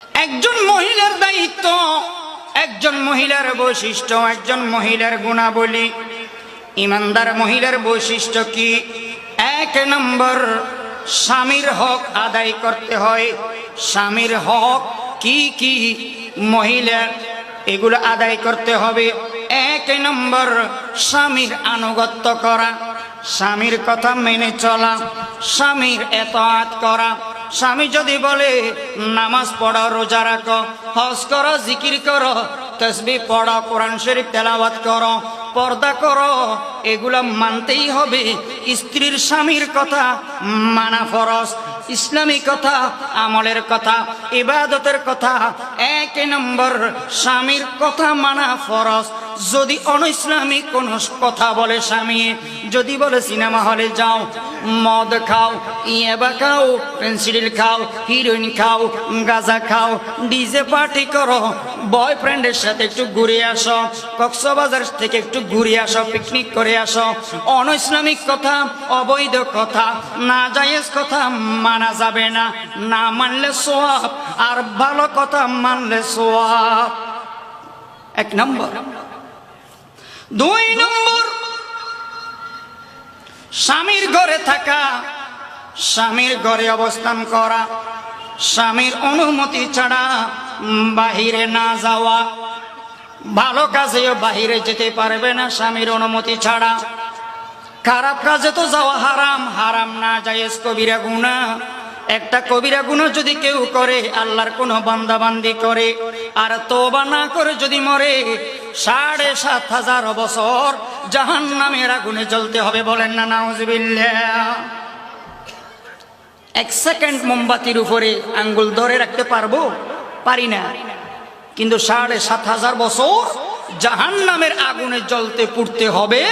একজন মহিলার দায়িত্ব, একজন মহিলার বৈশিষ্ট্য, একজন মহিলার গুণাবলী। ইমানদার মহিলার বৈশিষ্ট্য কি? এক নম্বর, স্বামীর হক আদায় করতে হয়। স্বামীর হক কি কি মহিলা এগুলো আদায় করতে হবে? এক নম্বর, স্বামীর আনুগত্য করা। স্বামীর কথা মেনে চলা। স্বামীর এতআত করা। স্বামী যদি বলে, নামাজ পড়ো, রোজা রাখো, হজ করো, জিকির করো, তসবি পড়ো, কোরআন শরীফ তেলাওয়াত করো, পর্দা করো, এগুলো মানতেই হবে। স্ত্রীর স্বামীর কথা মানা ফরজ, ইসলামী কথা আমলের কথা, ইবাদতের কথা, এক নম্বর স্বামীর কথা মানা ফরজ। যদি অনইসলামিক কোন কথা বলে স্বামী যদি বলে সিনেমা হলে যাও, মদ খাও, ইয়াবা খাও, পেন্সিল খাও, হিরোইন খাও, গাঁজা খাও, ডিজে পার্টি করো, বয়ফ্রেন্ডের সাথে একটু ঘুরে আসো, কক্সবাজার থেকে একটু ঘুরে আসো, পিকনিক করে আসো অনইসলামিক কথা, অবৈধ কথা, না জায়েজ কথা মানা যাবে না না মানলে সোয়াব, আর ভালো কথা মানলে সোয়াব। এক নম্বর। দুই নম্বর। স্বামীর ঘরে থাকা, স্বামীর ঘরে অবস্থান করা, স্বামীর অনুমতি ছাড়া বাহিরে না যাওয়া, ভালো কাজেও বাহিরে যেতে পারবে না স্বামীর অনুমতি ছাড়া। খারাপ কাজে তো যাওয়া হারাম হারাম না, জায়েজ কবিরা গুণা। একটা কবিরা গুণা যদি কেউ করে, আল্লাহর কোনো বান্দাবান্দি করে, আর তোবা না করে যদি মরে সাড়ে সাত হাজার বছর জাহান নামের আগুনে জ্বলতে হবে বলেন না, নাউজবিল্লাহ। এক সেকেন্ড মোমবাতির উপরে আঙ্গুল ধরে রাখতে পারব? পারি না। কিন্তু সাড়ে সাত হাজার বছর জাহান নামের আগুনে জ্বলতে পুড়তে হবে।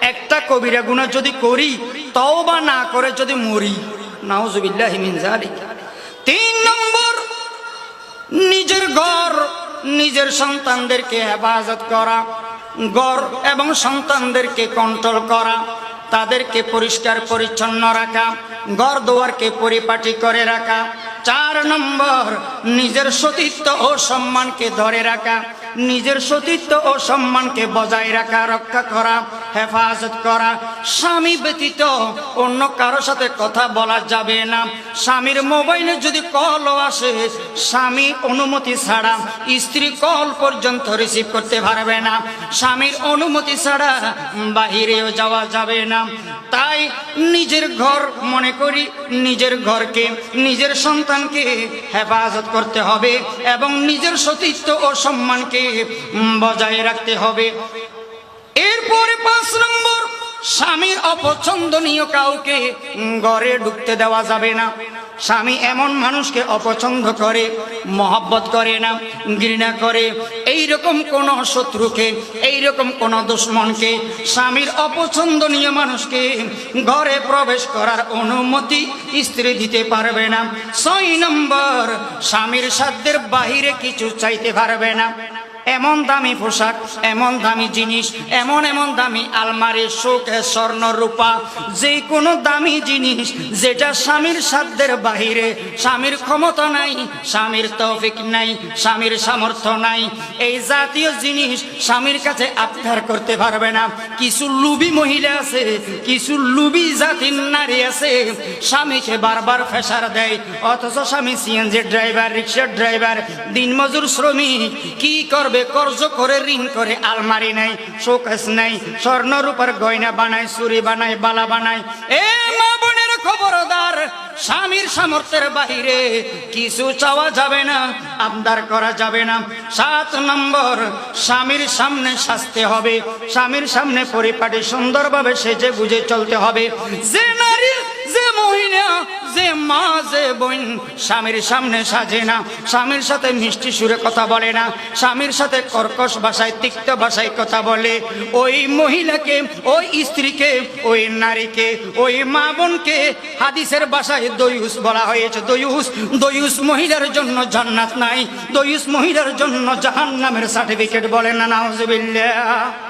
একটা কবিরা গুণা যদি করি তাও বা না করে যদি মরি, নাউজুবিল্লাহ মিন জালিক তিন নম্বর, নিজের নিজের সন্তানদেরকে হেফাজত করা গর এবং সন্তানদেরকে কন্ট্রোল করা, তাদেরকে পরিষ্কার পরিচ্ছন্ন রাখা, ঘর দোয়ারকে পরিপাটি করে রাখা, চার নম্বর, নিজের সতীত্ব ও সম্মানকে ধরে রাখা, নিজের সতীত্ব ও সম্মানকে বজায় রাখা, রক্ষা করা হেফাজত করা। স্বামী ব্যতীত অন্য কারও সাথে কথা বলা যাবে না। স্বামীর মোবাইলে যদি কলও আসে, স্বামী অনুমতি ছাড়া স্ত্রী কল পর্যন্ত রিসিভ করতে পারবে না। স্বামীর অনুমতি ছাড়া বাহিরেও যাওয়া যাবে না। তাই নিজের ঘর মনে করি নিজের ঘরকে, নিজের সন্তানকে হেফাজত করতে হবে এবং নিজের সতীত্ব ও সম্মানকে বজায় রাখতে হবে। এরপরে পাঁচ নম্বর, স্বামীর অপছন্দনীয় কাউকে ঘরে ঢুকতে দেওয়া যাবে না। স্বামী এমন মানুষকে অপছন্দ করে, মহব্বত করে না, ঘৃণা করে। এই রকম কোন শত্রুকে এই রকম কোন দুশ্মনকে স্বামীর অপছন্দনীয় মানুষকে ঘরে প্রবেশ করার অনুমতি স্ত্রী দিতে পারবে না। ছয় নম্বর, স্বামীর সাধ্যের বাহিরে কিছু চাইতে পারবে না। এমন দামি পোশাক, এমন দামি জিনিস, এমন এমন দামি আলমারি শোকে স্বর্ণ রূপা যে কোনো দামি জিনিস, যেটা স্বামীর সাধ্যের বাহিরে, স্বামীর ক্ষমতা নাই, স্বামীর তৌফিক নাই, স্বামীর সামর্থ্য নাই। এই জাতীয় জিনিস স্বামীর কাছে আবদার করতে পারবে না। কিছু লুবি মহিলা আছে, কিছু লুবি জাতির নারী আছে, স্বামীকে বারবার ফেসার দেয়, অথচ স্বামী সিএনজি ড্রাইভার, রিক্সার ড্রাইভার, দিনমজুর শ্রমিক, কি করবে কর্জ করে, ঋণ করে, আলমারি নাই, শোকেস নাই স্বর্ণ রূপার গয়না বানায় চুরি বানায়, বালা বানায়। এ মা বোনের খবরদার, স্বামীর সামর্থ্যের বাহিরে কিছু চাওয়া যাবে না, আবদার করা যাবে না। সাত নম্বর, স্বামীর সামনে সাজতে হবে, স্বামীর সামনে পরিপাটি সুন্দরভাবে সেজে বুঝে চলতে হবে। যে নারী, যে মহিলা যে মা, যে বোন, স্বামীর সামনে সাজে না, স্বামীর সাথে মিষ্টি সুরে কথা বলে না, স্বামীর সাথে কর্কশ ভাষায়, তিক্ত ভাষায় কথা বলে। ওই মহিলাকে, ওই স্ত্রীকে, ওই নারীকে, ওই মা বোনকে হাদিসের ভাষায় দয়ুস বলা হয়েছে। দয়ুস দয়ুস মহিলার জন্য জান্নাত নাই, দয়ুস মহিলার জন্য জাহান্নামের সার্টিফিকেট বলে না, নাউজুবিল্লাহ।